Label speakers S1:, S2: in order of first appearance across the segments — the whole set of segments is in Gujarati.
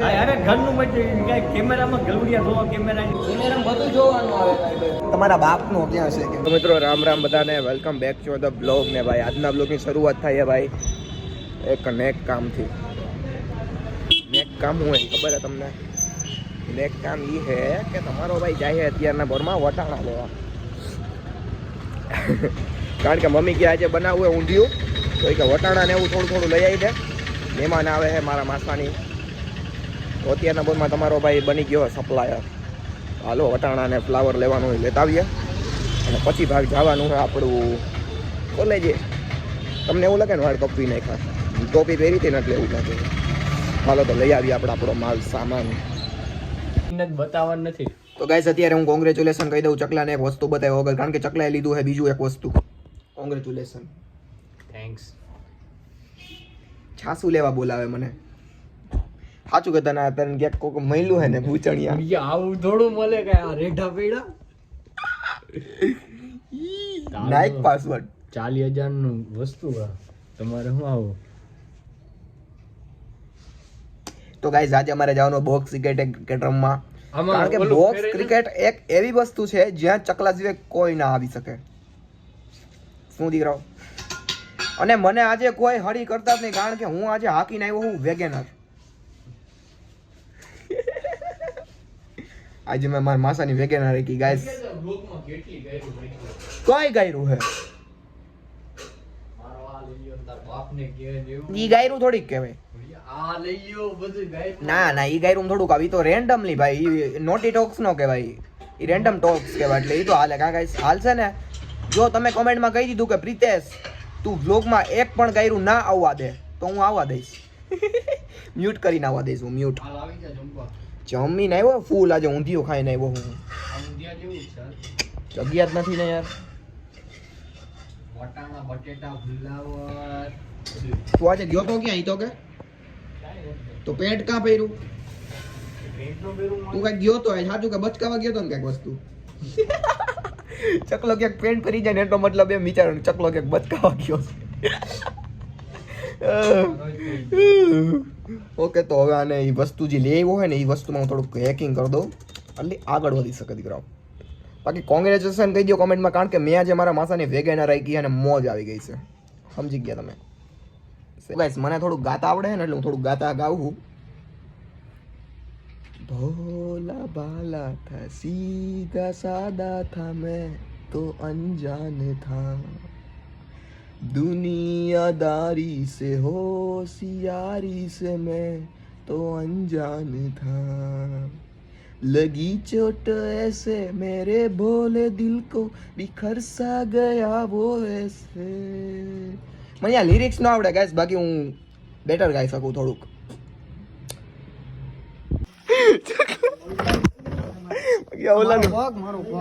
S1: અરે ઘરનું મટીરિયલ કાંઈ કેમેરામાં ગલુડિયા જોવા કેમેરા
S2: કેમેરામાં બધું જોવાનું આવે
S3: તમારા બાપનો ક્યાં છે કે? મિત્રો રામ રામ બધાને welcome back to the blog ને ભાઈ. આજના બ્લોગની શરૂઆત થાય છે ભાઈ એક નેક કામથી. નેક કામ હું હોય ખબર હે તમને? નેક કામ એ છે કે તમારો ભાઈ જાય છે અત્યારના ભરમાં વટાણા લેવા. કારણ કે મમ્મી કે આજે બનાવવું હોય ઊંધિયું તો એ કે વટાણા ને એવું થોડું થોડું લઈ આવી દે. મહેમાન આવે છે મારા માસાની. તો અત્યારના બોલમાં તમારો ભાઈ બની ગયો સપ્લાયર હાલો વટાણા ને ફ્લાવર લેવાનું હોય લેતા આવીએ. અને પછી ભાગ જવાનું હોય આપણું કોલેજે તમને એવું લાગે ને વાળ કપવી નાખ્યા? ટોપી પહેરી હતી ને એટલે એવું લાગે. હાલો તો લઈ આવીએ આપણે આપણો માલ સામાન.
S1: બતાવવાનું નથી.
S3: તો ગાઈસ અત્યારે હું કોંગ્રેચ્યુલેશન કહી દઉં ચકલાને એક વસ્તુ બતાવ્યો વગર કારણ કે ચકલાએ લીધું છે બીજું એક વસ્તુ. કોંગ્રેચ્યુલેશન
S1: થેન્ક્સ
S3: છાસુ લેવા બોલાવે મને. સાચું કહેતા ના તને ક્યાંક કોક મહિલું હે ને ભૂચણિયા.
S1: આવું થોડું મળે કે આ રેઢા પીડા?
S3: નાઇક પાસવર્ડ
S1: ચાલી. હજારનું વસ્તુ તમારે શું આવું?
S3: તો ગાઈઝ આજે અમારે જવાનું બોક્સ ક્રિકેટ ક્રિકેટ રમવા કારણ કે બોક્સ ક્રિકેટ એક એવી વસ્તુ છે જ્યાં ચકલા સિવાય કોઈ ના આવી શકે. શું દીકરાઓ? અને મને આજે કોઈ હળી કરતા જ નહીં કારણ કે હું આજે હાકીને આવ્યો હું વેગેનર. આજે મેં મારા માસાની વેગેનર રાખી ગાઈસ કોઈ ગાયરું હે? ઈ ગાયરું થોડીક કહેવાય. ના ના ઈ ગાયરું થોડુંક આવી. તો રેન્ડમલી ભાઈ નોટી ટોક્સ નો કહેવાય. ઈ રેન્ડમ ટોક્સ કહેવાય એટલે ઈ તો હાલે. કાં ગાઈસ હાલશે ને? જો તમે કોમેન્ટમાં કહી દીધું કે પ્રિતેશ તું વ્લોગમાં એક પણ ગાયરું ના આવવા દે તો હું આવવા દઈશ. મ્યુટ કરીને આવવા દઈશ હું મ્યુટ જમીને આવ્યો ફૂલ આજે ઊંધિયું ખાઈને આવ્યો હું. જગ્યા જ નથી ને યાર. તું આજે ગયો તો ક્યાં તો કે? તો પેન્ટ કાં પહેર્યું? તું કઈ ગયો તો સાચું કે બચકાવા ગયો તો ને કંઈક વસ્તુ? ચકલો ક્યાંક પેન્ટ કરી જાય ને એટલો મતલબ એમ વિચારો ચકલો ક્યાંક બચકાવા ગયો છે. ઓકે, તો હવે આને એ વસ્તુ જે લઈ હોય ને એ વસ્તુમાં હું થોડુંક હેકિંગ કરી દઉં. એટલે આગળ વધી શકે દીકરાઓ. બાકી કોંગ્રેચ્યુલેશન કહી દો કોમેન્ટમાં કારણ કે મેં આજે મારા માસાની વેગેના રાખી અને મોજ આવી ગઈ છે. સમજી ગયા તમે? ગાઈસ મને થોડું ગાતા આવડે ને એટલે હું થોડું ગાતા ગાવું. ભોલા ભાલા થા, સીધા સાદા થા, મેં તો અનજાન થા. दुनियादारी से होशियारी से मैं तो अनजान था लगी चोट ऐसे मेरे भोले दिल को बिखर सा गया वो ऐसे મને આ લિરિક્સ ન આવડે ગાઈસ બાકી હું બેટર ગાઈ શકું થોડુંક બાકી આ ઓલાનું
S1: પગ મારો પગ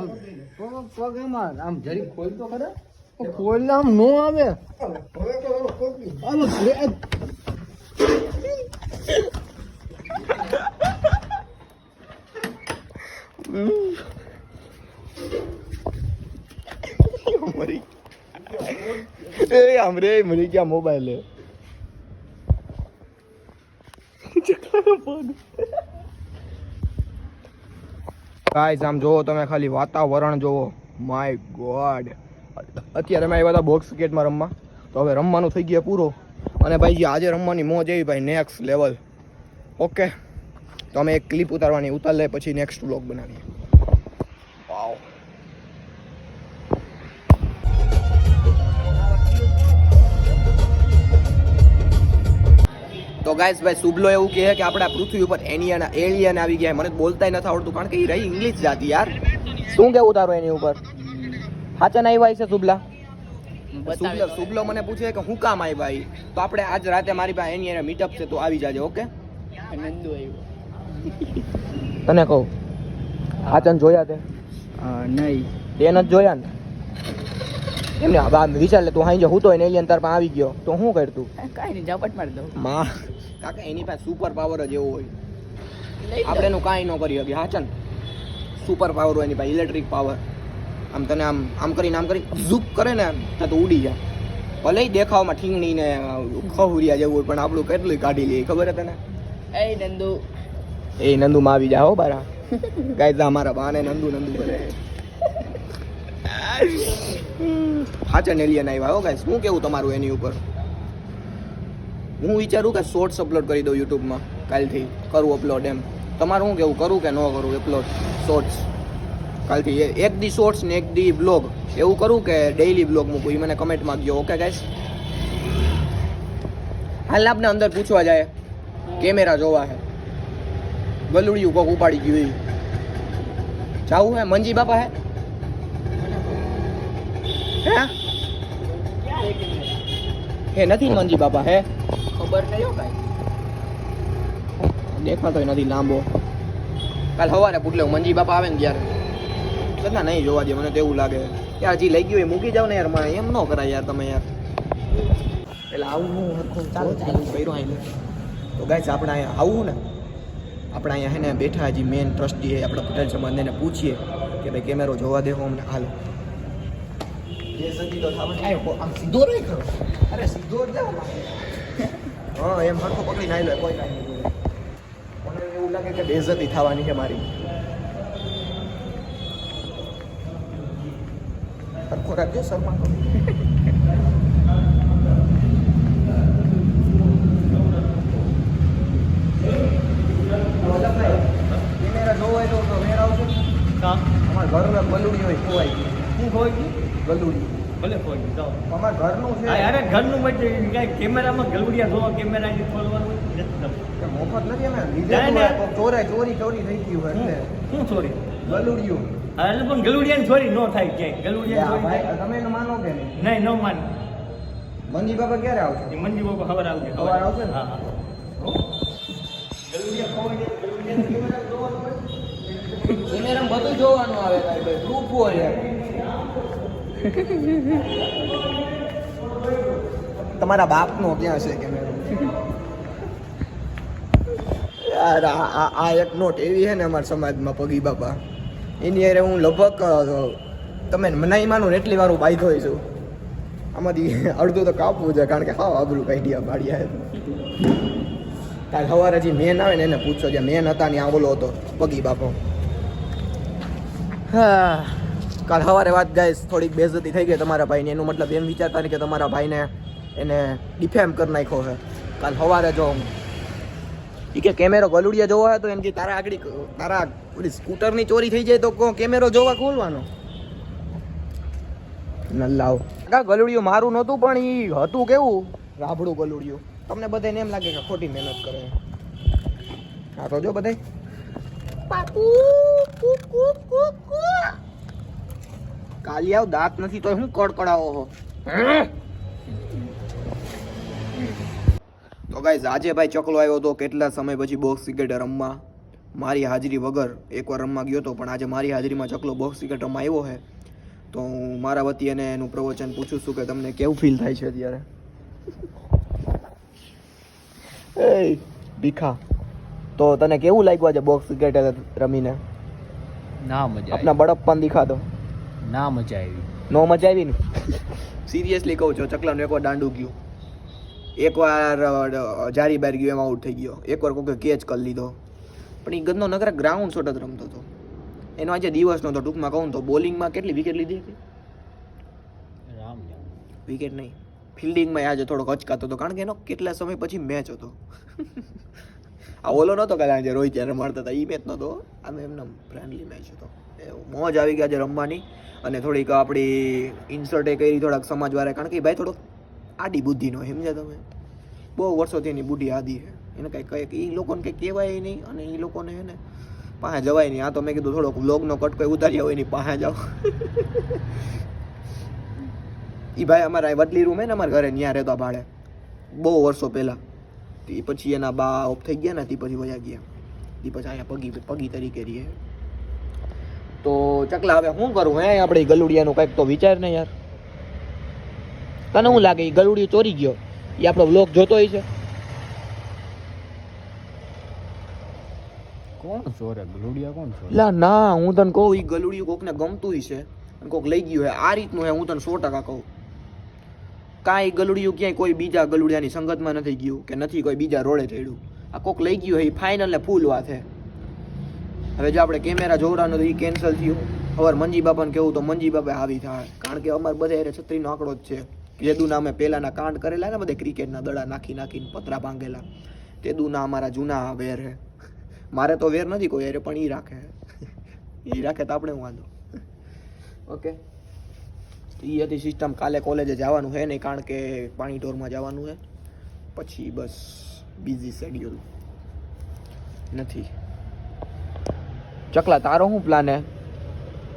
S1: પગ પગ એમાં આમ જરી ખોલ તો ખરા ખોલ આમ નો આવે.
S3: એ આમ રે મરી ગયા મોબાઈલ ગાઈસ આમ જોવો તમે ખાલી વાતાવરણ જોવો. માય ગોડ અત્યારે અમે આવ્યા હતા બોક્સ ક્રિકેટમાં રમવા. તો હવે રમવાનું થઈ ગયો પૂરો. અને ભાઈ જે આજે રમવાની મોજ એવી ભાઈ નેક્સ્ટ લેવલ ઓકે તો અમે એક ક્લિપ ઉતારવાની ઉતાર લે પછી નેક્સ્ટ વ્લોગ બનાવીએ. વાવ તો ગાઈસ ભાઈ, શુભલો એવું કહે કે આપણે પૃથ્વી ઉપર એનિયન એલિયન આવી ગયા મને બોલતાય નથી આવડતું, કારણ કે એ રહી ઇંગ્લિશ જાતી યાર. શું કેવું તારું એની ઉપર? હાચન આવ્યા છે શુભલા? શુભલો શુભલો મને પૂછે કે હું કામ આવ્યા ઈ? તો આપણે આજ રાતે મારી પાસે એની એને મીટઅપ છે તો આવી જાજે ઓકે
S2: નંદુ આવ્યો.
S3: તને કહું? હાચન જોયા તે?
S2: નહીં
S3: તે નથી જોયા ને? એમને હવે આમ વિચાર લે તું હાઈ હું તો એને એલિયન તાર પાસે આવી ગયો. તો શું કરતું?
S2: કાંઈ નહીં ઝપટ મારી દઉં.
S3: માં. કાકા એની પાસે સુપર પાવર જ એવો હોય. આપણે એનું કાંઈ ન કરી શકીએ હાચન? સુપર પાવર હોય એની પાસે ઇલેક્ટ્રિક પાવર આમ તને આમ આમ કરીને આમ કરી ઝૂપ કરે ને તો ઉડી જાય. ભલે દેખાવમાં ઠીંગણી ને ખહુરિયા જેવું પણ આપણું કેટલું કાઢી લઈએ ખબર હે તને?
S2: એ નંદુ.
S3: એ નંદુમાં આવી જાઓ બારા. ગાય અમારા બાને નંદુ નંદુ કરે. હાચન એલિયન આવ્યા હો ગાય શું કેવું તમારું એની ઉપર? હું વિચારું કે શોર્ટ્સ અપલોડ કરી દઉં યુટ્યુબમાં કાલથી. કરું અપલોડ એમ. તમારું શું કેવું? કરું કે ન કરું અપલોડ શોર્ટ્સ કાલથી એક દી શોર્ટ્સ ને એક દી બ્લોગ એવું કરું કે ડેઈલી બ્લોગ મૂકું એ મને કમેન્ટમાં આપજો ઓકે ગાઈસ હાલ આપને અંદર પૂછવા જાય કેમેરા જોવા હે. ગલુડિયું કોક ઉપાડી ગયું. જાવું હે? મંજી બાપા હે? હે? હે નથી મંજી બાપા હે?
S2: ખબર નહીં હો કાંઈ.
S3: દેખાતો નથી લાંબો. કાલ સવારે પૂટલે મંજી બાપા આવે ને ત્યારે. કદાચ નહીં જોવા દે મને તો એવું લાગે. યાર જી લઈ ગયું હોય મૂકી જાવ ને યાર મારે એમ ન કરાય યાર તમે યાર. એટલે આવું હું હરખું ચાલુ ચાલુ કર્યું અહીં તો ગાય આપણે અહીંયા આવું ને આપણે અહીંયા હે ને બેઠા હજી મેન ટ્રસ્ટી છે આપણા પટેલ સમાજને એને પૂછીએ કે ભાઈ કેમેરો જોવા દેવો અમને? હાલો. સીધો નહીં કરો અરે સીધો જ હા એમ હરખો પકડીને આવી લો કોઈ કાંઈ નહીં. મને એવું લાગે કે બેઝતી થવાની છે મારી.
S4: ગમતું.
S3: કે મફત નથી અમે ચોરી ચોરી થઈ ગયું હોય એટલે.
S4: શું ચોરી?
S3: બલુડિયું
S4: હા, એટલે પણ ગલુડિયાની ચોરી નો થાય ક્યાંય. ગલુડિયાની
S3: ભાઈ, તમે એને માનો કે નહીં?
S4: નહીં ન માન.
S3: મંજી બાબા ક્યારે આવશે?
S4: મંજી બાપા ખબર આવશે
S3: ખબર આવશે ને?
S4: હા હા. ગલુડિયા ખોવાઈ જાય, કેમેરા
S3: બધું જોવાનું આવે ભાઈ પ્રૂફ હોય તમારા બાપનો ક્યાં છે કેમેરો? યાર આ આ- આ એક નોટ એવી છે ને અમારા સમાજમાં પગી બાપા. એની અરે હું લગભગ તમે મનાઈ માનો એટલી વાર હું હોય છું. આમાંથી અડધું તો કાપવું છે કારણ કે હા આબરું કાઢ્યા પાડ્યા કાલ સવારે જે મેન આવે ને એને પૂછો જે મેન હતા ને આ ઓલો હતો પગી બાપો. હા. કાલ સવારે વાત ગાઈસ થોડીક બેઝતી થઈ ગઈ તમારા ભાઈને. એનું મતલબ એમ વિચારતા કે તમારા ભાઈને એને ડિફેમ કરી નાખ્યો છે. કાલ સવારે જો એ કે કેમેરો ગલુડિયા જોવો હોય તો એમ કે તારા આગળ તારા ઓલી સ્કૂટરની ચોરી થઈ જાય તો કો કેમેરો જોવા ખોલવાનો? નલ્લાવ કા ગલુડિયું મારું નહોતું પણ એ હતું કેવું? રાભડું ગલુડિયું. તમને બધાને એમ લાગે કે ખોટી મહેનત કરે. હા તો જો બધાય. કાલિયાવ દાંત નથી તો હું કડકડાવો હો. તો ગાઈઝ આજે ભાઈ ચકલો આવ્યો હતો કેટલા સમય પછી બોક્સ ક્રિકેટ રમવા? મારી હાજરી વગર એકવાર રમવા ગયો હતો પણ આજે મારી હાજરીમાં ચકલો બોક્સ ક્રિકેટ રમવા આવ્યો છે. તો હું મારા વતી એને એનું પ્રવચન પૂછું છું કે તમને કેવું ફીલ થાય છે અત્યારે? એ ભીખા. તો તને કેવું લાગ્યું આજે બોક્સ ક્રિકેટ રમીને?
S2: ના મજા
S3: આપના બડપ્પન દેખાતો.
S2: ના મજા આવી.
S3: નો મજા આવી ને? સિરિયસલી કહું છું ચકલાનું એકવાર દાંડું ગયું. એકવાર જારી બાર ગયું એમાં આઉટ થઈ ગયો. એકવાર કોઈ કેચ કરી લીધો. પણ એ ગંદો નગર ગ્રાઉન્ડ શોટ જ રમતો હતો. એનો આજે દિવસ નહોતો ટૂંકમાં કહું તો બોલિંગમાં કેટલી વિકેટ લીધી હતી?
S2: રામ
S3: વિકેટ નહીં. ફિલ્ડિંગમાં આજે થોડોક અચકાતો હતો કારણ કે એનો કેટલા સમય પછી મેચ હતો. આ ઓલો નહોતો કાલે આજે રોહિત જ્યારે રમાડતા હતા એ મેચ નહોતો આમ એમનો ફ્રેન્ડલી મેચ હતો. મોજ આવી ગઈ આજે રમવાની અને થોડીક આપણી ઇન્સર્ટે કરી થોડાક સમાજવાળા કારણ કે ભાઈ થોડોક આડી બુદ્ધિનો સમજ્યા તમે? બહુ વર્ષોથી એની બુદ્ધિ આદી છે એને કંઈ કંઈક એ લોકોને કંઈ કહેવાય નહીં અને એ લોકોને એને પાસે જવાય નહીં. આ તો મેં કીધું થોડોક વ્લોગનો કટ કોઈ ઉતાર્યા હોય એની પાસે જાઓ. એ ભાઈ અમારા વડલી રૂમ હે ને અમારા ઘરે ત્યાં રહેતા ભાડે. બહુ વર્ષો પહેલાં. તે પછી એના બા ઓફ થઈ ગયા ને, તે પછી વયા ગયા. તે પછી અહીંયા પગી પગી તરીકે રહીએ તો ચકલા, હવે શું કરું? હે આપણે ગલુડિયાનું કંઈક તો વિચાર ને યાર. તને શું લાગે? એ ગલુડિયો ચોરી ગયો? એ આપણો બ્લોગ જોતો હોય છે?
S2: કોણ ચોરે ગલુડિયા કોણ ચોરે
S3: લા, ના, હું તને કહું એ ગલુડિયું કોકને ગમતું છે. અને કોક લઈ ગયું હે આ રીતનું હે, હું તને સો ટકા કહું. કાંઈ ગલુડિયું ક્યાંય કોઈ બીજા ગલુડિયાની સંગતમાં નથી ગયું કે નથી કોઈ બીજા રોડે ચડ્યું. આ કોક લઈ ગયું હે એ ફાઇનલ ને ફૂલ વાત હે. હવે જો આપણે કેમેરા જોવડાનો તો એ કેન્સલ થયું. હવે મંજી બાપાને કેવું તો મંજી બાપા આવી થાય. કારણ કે અમારે બધા હારે છત્રીનો આંકડો જ છે. જેદુના અમે પહેલાના કાંડ કરેલા ને બધે ક્રિકેટના દડા નાખી નાખીને પતરા ભાંગેલા. તે દુના અમારા જૂના વેર હે. મારે તો વેર નથી કોઈ અરે પણ એ રાખે. એ રાખે તો આપણે વાંધો. ઓકે. એ હતી સિસ્ટમ કાલે કોલેજે જવાનું છે નહીં કારણ કે પાણી ઢોરમાં જવાનું છે પછી બસ બિઝી શેડ્યુલ નથી. ચકલા તારો શું પ્લાન હે?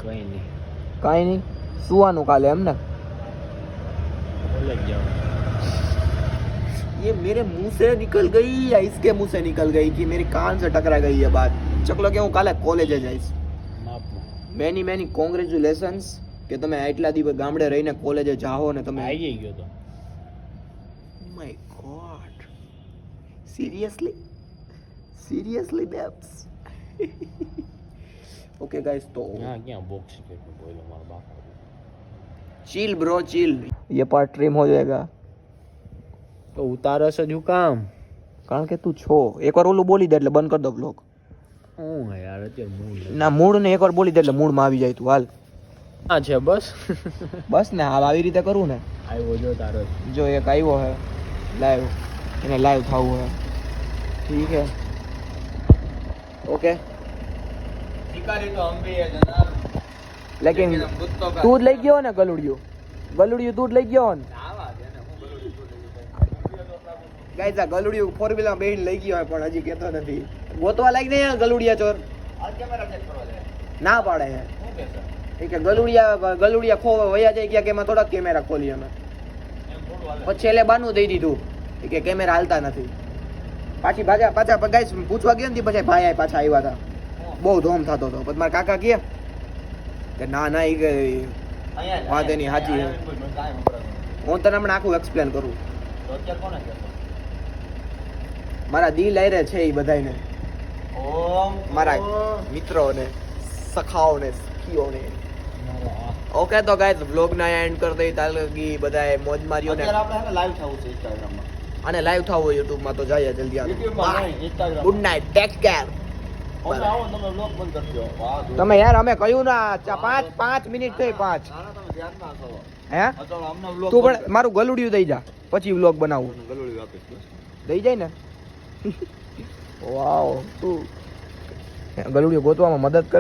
S2: કઈ નહીં.
S3: કંઈ નહીં. સુવાનું કાલે એમને
S2: કોલેજ જાઉં
S3: ये मेरे मुँह से निकल गई या इसके मुँह से निकल गई कि मेरे कान से टकरा गई ये बात ચકલો કે હું કાલે કોલેજે જઈશ મેની મેની કોંગ્રેચ્યુલેશન્સ કે તમે આટલા દિવસ ગામડે રહીને કોલેજે જાઓ ને તમે
S2: આવી ગયો તો
S3: my god seriously seriously babes okay guys તો
S2: હા ક્યાં બોક્સ ક્રિકેટ બોલો મારા બાપ
S3: ચીલ બ્રો ચીલ ये पार्ट ट्रिम हो जाएगा
S2: તો ઉતારસ જ હું કામ.
S3: કારણ કે તું છો. એકવાર ઓલું બોલી દે એટલે બંધ કરી દો બ્લોક
S2: હું યાર અત્યારે મૂળ
S3: ના મૂળ ને એકવાર બોલી દે એટલે મૂળમાં આવી જાય તું. હાલ.
S2: હા છે બસ?
S3: બસ ને હાલ આવી રીતે કરું ને.
S2: આવ્યો જો તારો.
S3: જો એક આવ્યો હે લાઈવ એને લાઈવ થવું હે. ઠીક હે. ઓકે લેકિન તું જ લઈ ગયો ને ગલુડિયું? ગલુડિયું તું જ લઈ ગયો ને ગાઈઝ આ ગલુડિયું ફોર વ્હીલર બેહીને લઈ ગયો હોય પણ હજી કહેતો નથી. ગોતવા લાગી દે ગલુડિયા ચોર? ના પાડે હે. એ કે ગલુડિયા ગલુડિયા ખો વયા જાય ગયા કે એમાં થોડાક કેમેરા ખોલી અમે. પછી એટલે બાનું દઈ દીધું. એ કે કેમેરા હાલતા નથી. પાછી પાછા પાછા ગાઈસ પૂછવા ગયા ને પછી ભાઈ પાછા આવ્યા હતા બહુ ધોમ થતો હતો. પછી મારા કાકા કહે કે ના ના એ કે વાત એની સાચી હું. તને હમણાં આખું એક્સપ્લેન કરું. મારા દિલ આયરે છે એ બધાયને. મારા મિત્રોને સખાઓને સખીઓને. ઓકે તો ગાઈઝ વ્લોગ ના એન્ડ કરી દઈ તાલગી બધાએ મોજ માર્યો ને. અને લાઈવ થવું હોય યુટ્યુબમાં તો જઈએ જલ્દી આવે ગુડ નાઇટ ટેક કેર તમે યાર અમે કહ્યું ના પાંચ પાંચ મિનિટ થઈ પાંચ. હે? તું પણ મારું ગલુડિયું દઈ જા પછી વ્લોગ બનાવું. દઈ જાય ને. વાવ તું ગલુડિયું ગોતવામાં મદદ કર.